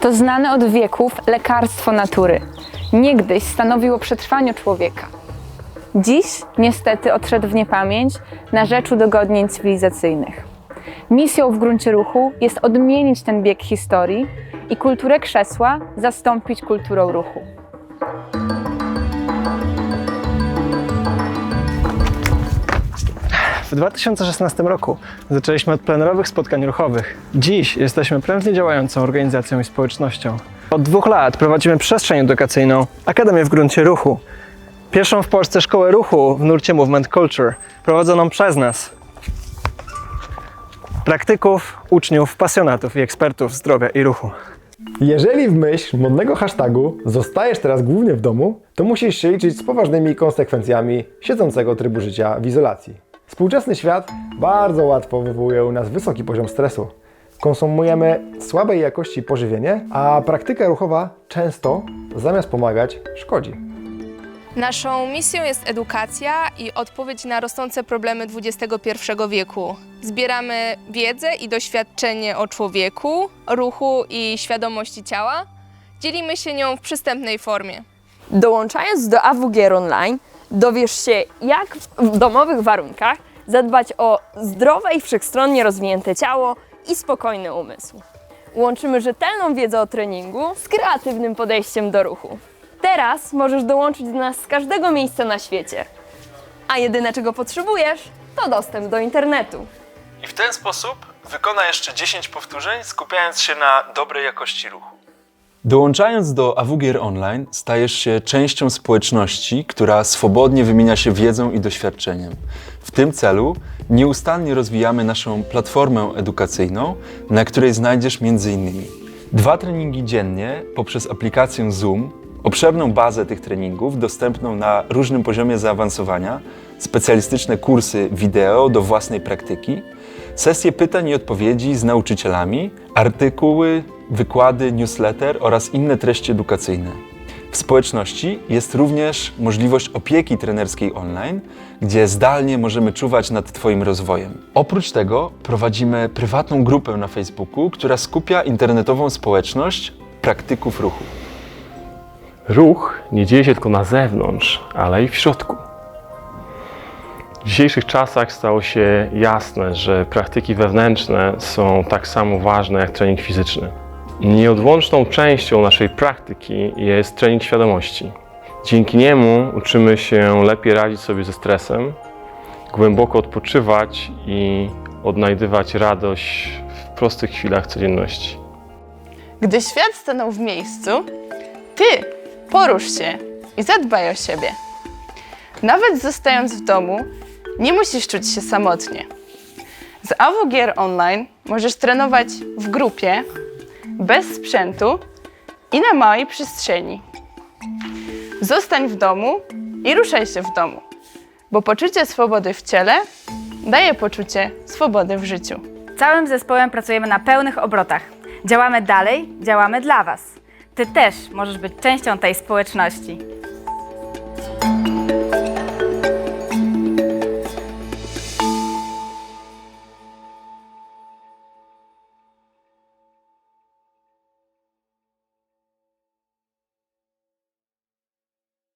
To znane od wieków lekarstwo natury. Niegdyś stanowił o przetrwaniu człowieka. Dziś niestety odszedł w niepamięć na rzecz udogodnień cywilizacyjnych. Misją w gruncie ruchu jest odmienić ten bieg historii i kulturę krzesła zastąpić kulturą ruchu. W 2016 roku zaczęliśmy od plenerowych spotkań ruchowych. Dziś jesteśmy prężnie działającą organizacją i społecznością. Od dwóch lat prowadzimy przestrzeń edukacyjną Akademię w gruncie ruchu. Pierwszą w Polsce szkołę ruchu w nurcie Movement Culture, prowadzoną przez nas. Praktyków, uczniów, pasjonatów i ekspertów zdrowia i ruchu. Jeżeli w myśl modnego hashtagu zostajesz teraz głównie w domu, to musisz się liczyć z poważnymi konsekwencjami siedzącego trybu życia w izolacji. Współczesny świat bardzo łatwo wywołuje u nas wysoki poziom stresu. Konsumujemy słabej jakości pożywienie, a praktyka ruchowa często zamiast pomagać szkodzi. Naszą misją jest edukacja i odpowiedź na rosnące problemy XXI wieku. Zbieramy wiedzę i doświadczenie o człowieku, ruchu i świadomości ciała. Dzielimy się nią w przystępnej formie. Dołączając do AWGR Online, dowiesz się, jak w domowych warunkach zadbać o zdrowe i wszechstronnie rozwinięte ciało i spokojny umysł. Łączymy rzetelną wiedzę o treningu z kreatywnym podejściem do ruchu. Teraz możesz dołączyć do nas z każdego miejsca na świecie. A jedyne czego potrzebujesz, to dostęp do internetu. I w ten sposób wykona jeszcze 10 powtórzeń, skupiając się na dobrej jakości ruchu. Dołączając do AWGR Online, stajesz się częścią społeczności, która swobodnie wymienia się wiedzą i doświadczeniem. W tym celu nieustannie rozwijamy naszą platformę edukacyjną, na której znajdziesz m.in. dwa treningi dziennie poprzez aplikację Zoom, obszerną bazę tych treningów dostępną na różnym poziomie zaawansowania, specjalistyczne kursy wideo do własnej praktyki, sesje pytań i odpowiedzi z nauczycielami, artykuły, wykłady, newsletter oraz inne treści edukacyjne. W społeczności jest również możliwość opieki trenerskiej online, gdzie zdalnie możemy czuwać nad Twoim rozwojem. Oprócz tego prowadzimy prywatną grupę na Facebooku, która skupia internetową społeczność praktyków ruchu. Ruch nie dzieje się tylko na zewnątrz, ale i w środku. W dzisiejszych czasach stało się jasne, że praktyki wewnętrzne są tak samo ważne jak trening fizyczny. Nieodłączną częścią naszej praktyki jest trening świadomości. Dzięki niemu uczymy się lepiej radzić sobie ze stresem, głęboko odpoczywać i odnajdywać radość w prostych chwilach codzienności. Gdy świat stanął w miejscu, ty porusz się i zadbaj o siebie. Nawet zostając w domu, nie musisz czuć się samotnie. Z AWGR Online możesz trenować w grupie, bez sprzętu i na małej przestrzeni. Zostań w domu i ruszaj się w domu, bo poczucie swobody w ciele daje poczucie swobody w życiu. Całym zespołem pracujemy na pełnych obrotach. Działamy dalej, działamy dla Was. Ty też możesz być częścią tej społeczności.